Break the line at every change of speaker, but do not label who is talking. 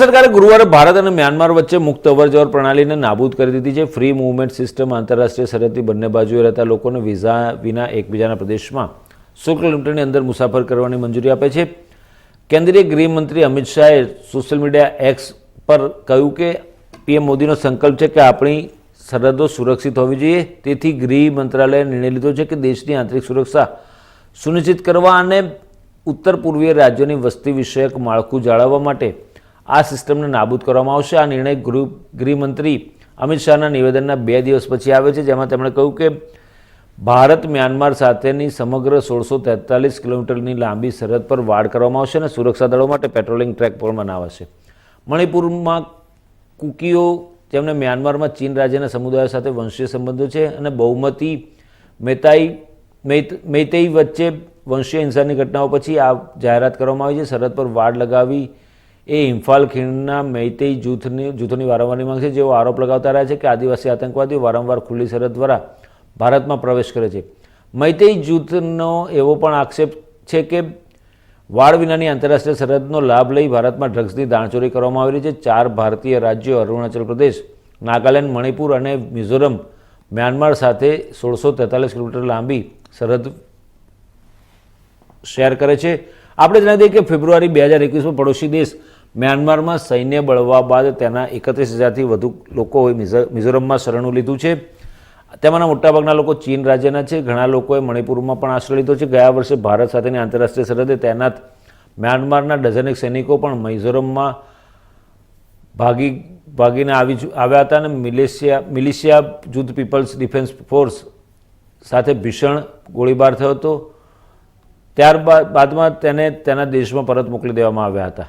સરકારે ગુરુવારે ભારત અને મ્યાનમાર વચ્ચે મુક્ત અવરજવર પ્રણાલીને નાબૂદ કરી દીધી છે. ફ્રી મૂવમેન્ટ સિસ્ટમ આંતરરાષ્ટ્રીય સરહદની બંને બાજુએ રહેતા લોકોને વિઝા વિના એકબીજાના પ્રદેશમાં સો કિલોમીટરની અંદર મુસાફર કરવાની મંજૂરી આપે છે. કેન્દ્રીય ગૃહમંત્રી અમિત શાહે સોશિયલ મીડિયા એક્સ પર કહ્યું કે પીએમ મોદીનો સંકલ્પ છે કે આપણી સરહદો સુરક્ષિત હોવી જોઈએ. તેથી ગૃહ મંત્રાલયે નિર્ણય લીધો છે કે દેશની આંતરિક સુરક્ષા સુનિશ્ચિત કરવા અને ઉત્તર પૂર્વીય રાજ્યોની વસ્તી વિષયક માળખું જાળવવા માટે આ સિસ્ટમને નાબૂદ કરવામાં આવશે. આ નિર્ણય ગૃહ, ગૃહમંત્રી અમિત શાહના નિવેદનના બે દિવસ પછી આવે છે, જેમાં તેમણે કહ્યું કે ભારત મ્યાનમાર સાથેની સમગ્ર સોળસો તેતાલીસ કિલોમીટરની લાંબી સરહદ પર વાડ કરવામાં આવશે અને સુરક્ષા દળો માટે પેટ્રોલિંગ ટ્રેક પણ બનાવાશે. મણિપુરમાં કુકીઓ, જેમને મ્યાનમારમાં ચીન રાજ્યના સમુદાયો સાથે વંશીય સંબંધો છે અને બહુમતી મેતાઈ, મૈત, મેતેઈ વચ્ચે વંશીય હિંસાની ઘટનાઓ પછી આ જાહેરાત કરવામાં આવી છે. સરહદ પર વાડ લગાવી એ ઇમ્ફાલ ખીણના મૈતેઈ જૂથની જૂથોની વારંવારની માંગ છે. જેઓ આરોપ લગાવતા રહ્યા છે કે આદિવાસી આતંકવાદીઓ વારંવાર ખુલ્લી સરહદ દ્વારા ભારતમાં પ્રવેશ કરે છે. મૈતેઈ જૂથનો એવો પણ આક્ષેપ છે કે વાળ વિનાની આંતરરાષ્ટ્રીય સરહદનો લાભ લઈ ભારતમાં ડ્રગ્સની દાણચોરી કરવામાં આવી રહી છે. ચાર ભારતીય રાજ્યો, અરુણાચલ પ્રદેશ, નાગાલેન્ડ, મણિપુર અને મિઝોરમ, મ્યાનમાર સાથે સોળસો તેતાલીસ કિલોમીટર લાંબી સરહદ શેર કરે છે. આપણે જણાવી દઈએ કે ફેબ્રુઆરી બે હજાર એકવીસમાં પડોશી દેશ મ્યાનમારમાં સૈન્ય બળવા બાદ તેના એકત્રીસ હજારથી વધુ લોકોએ મિઝો- મિઝોરમમાં શરણું લીધું છે. તેમાંના મોટાભાગના લોકો ચીન રાજ્યના છે. ઘણા લોકોએ મણિપુરમાં પણ આશ્રય લીધો છે. ગયા વર્ષે ભારત સાથેની આંતરરાષ્ટ્રીય સરહદે તૈનાત મ્યાનમારના ડઝનેક સૈનિકો પણ મિઝોરમમાં ભાગી, ભાગીને આવી આવ્યા હતા અને મિલેશિયા, મિલિશિયા જૂથ પીપલ્સ ડિફેન્સ ફોર્સ સાથે ભીષણ ગોળીબાર થયો હતો. ત્યારબાદ બાદમાં તેને તેના દેશમાં પરત મોકલી દેવામાં આવ્યા હતા.